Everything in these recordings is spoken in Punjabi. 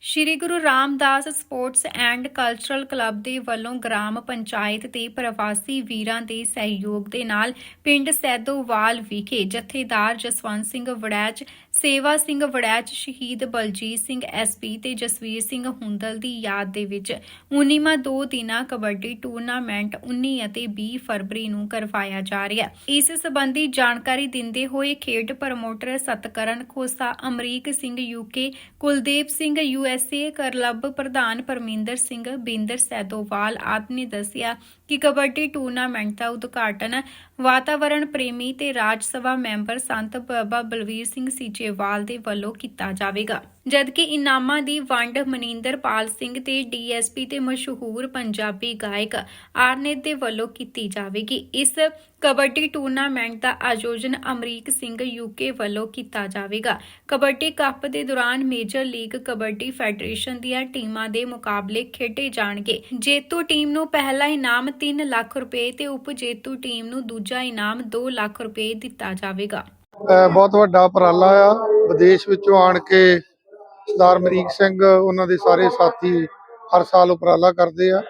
Shri Guru Ramdas sports and cultural club ਦੇ ਵੱਲੋਂ ਗ੍ਰਾਮ ਪੰਚਾਇਤ ਤੇ ਪ੍ਰਵਾਸੀ ਵੀਰਾਂ ਦੇ ਸਹਿਯੋਗ ਦੇ ਨਾਲ ਪਿੰਡ ਸੈਦੋਵਾਲ ਵਿਖੇ ਜਥੇਦਾਰ ਜਸਵੰਤ ਸਿੰਘ ਵੜੈਚ ਸੇਵਾ ਸਿੰਘ ਵੜੈਚ ਸ਼ਹੀਦ ਬਲਜੀਤ ਸਿੰਘ ਐਸਪੀ ਤੇ ਜਸਵੀਰ ਸਿੰਘ ਹੁੰਦਲ ਦੀ ਯਾਦ ਦੇ ਵਿੱਚ 19ਵਾਂ ਦੋ ਦਿਨਾ ਕਬੱਡੀ ਟੂਰਨਾਮੈਂਟ 19 ਅਤੇ 20 ਫਰਵਰੀ ਨੂੰ ਕਰਵਾਇਆ ਜਾ ਰਿਹਾ ਹੈ। ਇਸ ਸੰਬੰਧੀ ਜਾਣਕਾਰੀ ਦਿੰਦੇ ਹੋਏ ਖੇਡ promoter Satkaran Khosa, Amrik Singh UK Kuldeep Singh USA club ਪ੍ਰਧਾਨ ਪਰਮਿੰਦਰ ਸਿੰਘ ਬਿੰਦਰ ਸੈਦੋਵਾਲ ਆਦਿ ਨੇ ਦੱਸਿਆ ਕਿ ਕਬੱਡੀ ਟੂਰਨਾਮੈਂਟ ਦਾ ਉਦਘਾਟਨ ਵਾਤਾਵਰਣ ਪ੍ਰੇਮੀ ਤੇ ਰਾਜ ਸਭਾ ਮੈਂਬਰ ਸੰਤ ਬਾਬਾ ਬਲਵੀਰ ਸਿੰਘ ਸੀਚੇਵਾਲ ਦੇ ਵੱਲੋਂ ਕੀਤਾ ਜਾਵੇਗਾ। ਜਦਕਿ ਇਨਾਮਾਂ ਦੀ ਵੰਡ ਮਨਿੰਦਰਪਾਲ ਸਿੰਘ ਤੇ ਡੀਐਸਪੀ ਤੇ ਮਸ਼ਹੂਰ ਪੰਜਾਬੀ ਗਾਇਕ ਆਰਨੇਤ ਦੇ ਵੱਲੋਂ ਕੀਤੀ ਜਾਵੇਗੀ। ਇਸ ਕਬੱਡੀ ਟੂਰਨਾਮੈਂਟ ਦਾ ਆਯੋਜਨ ਅਮਰੀਕ ਸਿੰਘ ਯੂਕੇ ਵੱਲੋਂ ਕੀਤਾ ਜਾਵੇਗਾ। ਕਬੱਡੀ ਕੱਪ ਦੇ ਦੌਰਾਨ ਮੇਜਰ ਲੀਗ ਕਬੱਡੀ ਫੈਡਰੇਸ਼ਨ ਦੀਆਂ ਟੀਮਾਂ ਦੇ ਮੁਕਾਬਲੇ ਖੇਡੇ ਜਾਣਗੇ। ਜੇਤੂ ਟੀਮ ਨੂੰ ਪਹਿਲਾ ਇਨਾਮ 3 ਲੱਖ ਰੁਪਏ ਤੇ ਉਪ ਜੇਤੂ ਟੀਮ ਨੂੰ ਦੂਜਾ ਇਨਾਮ 2 ਲੱਖ ਰੁਪਏ ਦਿੱਤਾ ਜਾਵੇਗਾ। ਬਹੁਤ ਵੱਡਾ ਉਪਰਾਲਾ ਆ। ਵਿਦੇਸ਼ ਵਿੱਚੋਂ ਆਣ ਕੇ ਸਰਦਾਰ ਮਰੀਕ ਸਿੰਘ ਉਹਨਾਂ ਦੇ ਸਾਰੇ ਸਾਥੀ ਹਰ ਸਾਲ ਉਪਰਾਲਾ ਕਰਦੇ ਆ।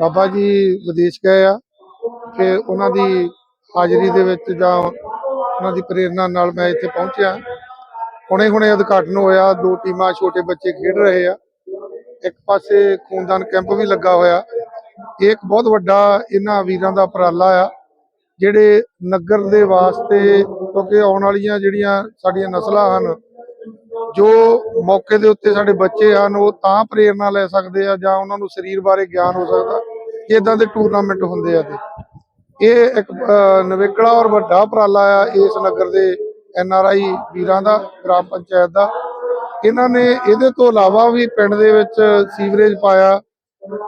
ਬਾਬਾ ਜੀ ਵਿਦੇਸ਼ ਗਏ ਆ ਤੇ ਉਹਨਾਂ ਦੀ ਹਾਜ਼ਰੀ ਦੇ ਵਿੱਚ ਜਾਂ ਉਹਨਾਂ ਦੀ ਪ੍ਰੇਰਣਾ ਨਾਲ ਮੈਂ ਇੱਥੇ ਪਹੁੰਚਿਆ। ਹੁਣੇ ਹੁਣੇ ਉਦਘਾਟਨ ਹੋਇਆ, ਦੋ ਟੀਮਾਂ ਛੋਟੇ ਬੱਚੇ ਖੇਡ ਰਹੇ ਆ। ਇੱਕ ਪਾਸੇ ਖੂਨਦਾਨ ਕੈਂਪ ਵੀ ਲੱਗਾ ਹੋਇਆ। ਇਹ ਇੱਕ ਬਹੁਤ ਵੱਡਾ ਇਹਨਾਂ ਵੀਰਾਂ ਦਾ ਉਪਰਾਲਾ ਆ, ਜਿਹੜੇ ਨਗਰ ਦੇ ਵਾਸਤੇ ਕਿਉਂਕਿ ਆਉਣ ਵਾਲੀਆਂ ਜਿਹੜੀਆਂ ਸਾਡੀਆਂ ਨਸਲਾਂ ਹਨ ਜੋ ਮੌਕੇ ਦੇ ਉੱਤੇ ਸਾਡੇ ਬੱਚੇ ਹਨ ਉਹ ਤਾਂ ਪ੍ਰੇਰਣਾ ਲੈ ਸਕਦੇ ਆ ਜਾਂ ਉਹਨਾਂ ਨੂੰ ਸਰੀਰ ਬਾਰੇ ਗਿਆਨ ਹੋ ਸਕਦਾ ਕਿ ਇਦਾਂ ਦੇ ਟੂਰਨਾਮੈਂਟ ਹੁੰਦੇ ਆ ਤੇ। ਇਹ ਇੱਕ ਅਹ, ਔਰ ਵੱਡਾ ਉਪਰਾਲਾ ਆ ਇਸ ਨਗਰ ਦੇ ਐਨ ਆਰ ਆਈ ਵੀਰਾਂ ਦਾ ਗ੍ਰਾਮ ਪੰਚਾਇਤ ਦਾ। ਇਹਨਾਂ ਨੇ ਇਹਦੇ ਤੋਂ ਇਲਾਵਾ ਵੀ ਪਿੰਡ ਦੇ ਵਿੱਚ ਸੀਵਰੇਜ ਪਾਇਆ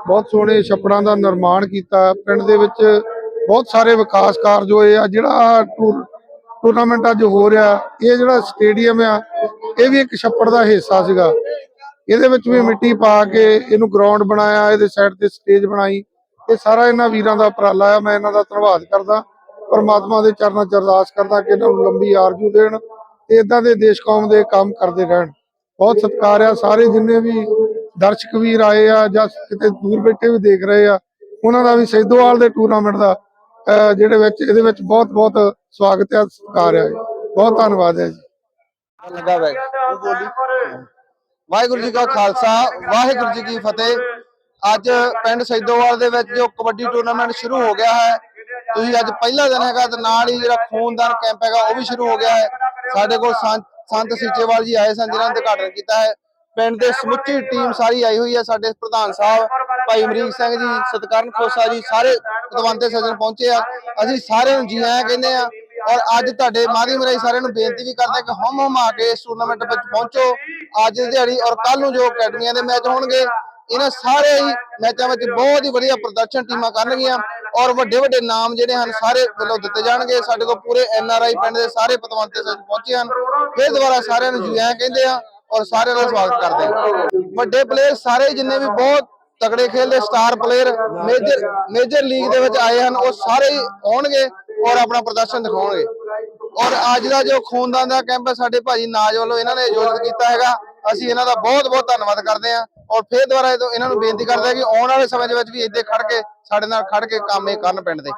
ਬਹੁਤ ਸੋਹਣੇ ਛੱਪੜਾਂ ਦਾ ਨਿਰਮਾਣ ਕੀਤਾ। ਪਿੰਡ ਦੇ ਵਿੱਚ ਬਹੁਤ ਸਾਰੇ ਵਿਕਾਸ ਕਾਰਜ ਹੋਏ ਆ। ਜਿਹੜਾ ਆਹ ਟੂਰ ਟੂਰਨਾਮੈਂਟ ਅੱਜ ਹੋ ਰਿਹਾ। ਇਹ ਜਿਹੜਾ ਸਟੇਡੀਅਮ ਆ, ਇਹ ਵੀ ਇੱਕ ਛੱਪੜ ਦਾ ਹਿੱਸਾ ਸੀਗਾ। ਇਹਦੇ ਵਿੱਚ ਵੀ ਮਿੱਟੀ ਪਾ ਕੇ ਇਹਨੂੰ ਗਰਾਊਂਡ ਬਣਾਇਆ, ਇਹਦੇ ਸਾਈਡ ਤੇ ਸਟੇਜ ਬਣਾਈ। ਇਹ ਸਾਰਾ ਇਹਨਾਂ ਵੀਰਾਂ ਦਾ ਉਪਰਾਲਾ ਆ। ਮੈਂ ਇਹਨਾਂ ਦਾ ਧੰਨਵਾਦ ਕਰਦਾ। ਪਰਮਾਤਮਾ ਦੇ ਚਰਨਾਂ 'ਚ ਅਰਦਾਸ ਕਰਦਾ ਕਿ ਇਹਨਾਂ ਨੂੰ ਲੰਬੀ ਆਰਜੂ ਦੇਣ ਤੇ ਇਦਾਂ ਦੇ ਦੇਸ਼ ਕੌਮ ਦੇ ਕੰਮ ਕਰਦੇ ਰਹਿਣ। ਬਹੁਤ ਸਤਿਕਾਰ ਆ। ਸਾਰੇ ਜਿੰਨੇ ਵੀ ਦਰਸ਼ਕ ਵੀਰ ਆਏ ਆ ਜਾਂ ਕਿਤੇ ਦੂਰ ਬੈਠੇ ਵੀ ਦੇਖ ਰਹੇ ਆ, ਉਹਨਾਂ ਦਾ ਵੀ ਸੈਦੋਵਾਲ ਦੇ ਟੂਰਨਾਮੈਂਟ ਦਾ ਜਿਹੜੇ ਵਿੱਚ ਇਹਦੇ ਵਿੱਚ ਬਹੁਤ ਬਹੁਤ ਸਵਾਗਤ ਹੈ, ਸਤਿਕਾਰ ਹੈ। ਬਹੁਤ ਧੰਨਵਾਦ ਹੈ ਜੀ। ਲੱਗਾ ਬੈਗ ਵਾਹਿਗੁਰੂ ਜੀ ਕਾ ਖਾਲਸਾ, ਵਾਹਿਗੁਰੂ ਜੀ ਕੀ ਫਤਿਹ। ਅੱਜ ਪਿੰਡ ਸੈਦੋਵਾਲ ਦੇ ਵਿੱਚ ਜੋ ਕਬੱਡੀ ਟੂਰਨਾਮੈਂਟ ਸ਼ੁਰੂ ਹੋ ਗਿਆ ਹੈ, ਤੁਸੀਂ ਅੱਜ ਪਹਿਲਾ ਦਿਨ ਹੈਗਾ ਤੇ ਨਾਲ ਹੀ ਜਿਹੜਾ ਖੂਨਦਾਨ ਕੈਂਪ ਹੈਗਾ, ਉਹ ਵੀ ਸ਼ੁਰੂ ਹੋ ਗਿਆ ਹੈ। ਸਾਡੇ ਕੋਲ ਸੰਤ ਸੰਤ ਸੀਚੇਵਾਲ ਜੀ ਆਏ ਸਨ, ਜਿਨ੍ਹਾਂ ਨੇ ਉਦਘਾਟਨ ਕੀਤਾ ਹੈ। ਪਿੰਡ ਦੇ ਸਮੁੱਚੀ ਟੀਮ ਸਾਰੀ ਆਈ ਹੋਈ ਹੈ, ਸਾਡੇ ਪ੍ਰਧਾਨ ਸਾਹਿਬ ਭਾਈ ਅਮਰੀਕ ਸਿੰਘ ਜੀ, ਸਤਕਰਨ ਖੋਸਾ ਜੀ, ਸਾਰੇ ਪਤਵੰਤੇ ਸੱਜਣ ਪਹੁੰਚੇ ਆ। ਅਸੀਂ ਸਾਰਿਆਂ ਨੂੰ ਜੀ ਆਇਆਂ ਕਹਿੰਦੇ ਆ ਔਰ ਅੱਜ ਤੁਹਾਡੇ ਮਾਧਿਅਮ ਰਾਹੀਂ ਸਾਰਿਆਂ ਨੂੰ ਬੇਨਤੀ ਵੀ ਕਰਦੇ ਹਾਂ ਕਿ ਹਮ ਹਮ ਆ ਕੇ ਇਸ ਟੂਰਨਾਮੈਂਟ ਵਿੱਚ ਪਹੁੰਚੋ। ਅੱਜ ਦੀ ਦਿਹਾੜੀ ਔਰ ਕੱਲ ਨੂੰ ਜੋ ਅਕੈਡਮੀਆਂ ਦੇ ਮੈਚ ਹੋਣਗੇ, ਇਹਨਾਂ ਸਾਰੇ ਹੀ ਮੈਚਾਂ ਵਿੱਚ ਬਹੁਤ ਹੀ ਵਧੀਆ ਪ੍ਰਦਰਸ਼ਨ ਟੀਮਾਂ ਕਰਨਗੀਆਂ ਔਰ ਵੱਡੇ ਵੱਡੇ ਨਾਮ ਜਿਹੜੇ ਹਨ, ਸਾਰੇ ਵੱਲੋਂ ਦਿੱਤੇ ਜਾਣਗੇ। ਸਾਡੇ ਕੋਲ ਪੂਰੇ ਐਨ ਆਰ ਆਈ ਪਿੰਡ ਦੇ ਸਾਰੇ ਪਤਵੰਤੇ ਸੱਜਣ ਪਹੁੰਚੇ ਹਨ। ਫਿਰ ਦੁਬਾਰਾ ਸਾਰਿਆਂ ਨੂੰ ਜੀ ਆਇਆਂ ਕਹਿੰਦੇ ਆ ਔਰ ਸਾਰਿਆਂ ਦਾ ਸਵਾਗਤ ਕਰਦੇ ਹਾਂ ਵੱਡੇ ਪਲੇਅਰ ਸਾਰੇ ਜਿੰਨੇ ਵੀ ਬਹੁਤ ਤਗੜੇ ਖੇਲਦੇ star player major major league ਦੇ ਵਿੱਚ ਆਏ ਹਨ, ਉਹ ਸਾਰੇ ਹੀ ਆਉਣਗੇ ਔਰ ਆਪਣਾ ਪ੍ਰਦਰਸ਼ਨ ਦਿਖਾਉਣਗੇ। ਔਰ ਅੱਜ ਦਾ ਜੋ ਖੂਨਦਾਨ ਦਾ ਕੈਂਪ ਹੈ, ਸਾਡੇ ਭਾਜੀ ਨਾਜ ਵੱਲੋਂ ਇਹਨਾਂ ਨੇ ਆਯੋਜਿਤ ਕੀਤਾ ਹੈਗਾ। ਅਸੀਂ ਇਹਨਾਂ ਦਾ ਬਹੁਤ ਬਹੁਤ ਧੰਨਵਾਦ ਕਰਦੇ ਹਾਂ ਔਰ ਫੇਰ ਦੁਬਾਰਾ ਇਹਨਾਂ ਨੂੰ ਬੇਨਤੀ ਕਰਦੇ ਹਾਂ ਕਿ ਆਉਣ ਵਾਲੇ ਸਮੇਂ ਦੇ ਵਿੱਚ ਵੀ ਇੱਥੇ ਖੜ ਕੇ, ਸਾਡੇ ਨਾਲ ਖੜ ਕੇ ਕੰਮ ਇਹ ਕਰਨ ਪਿੰਡ ਦੇ।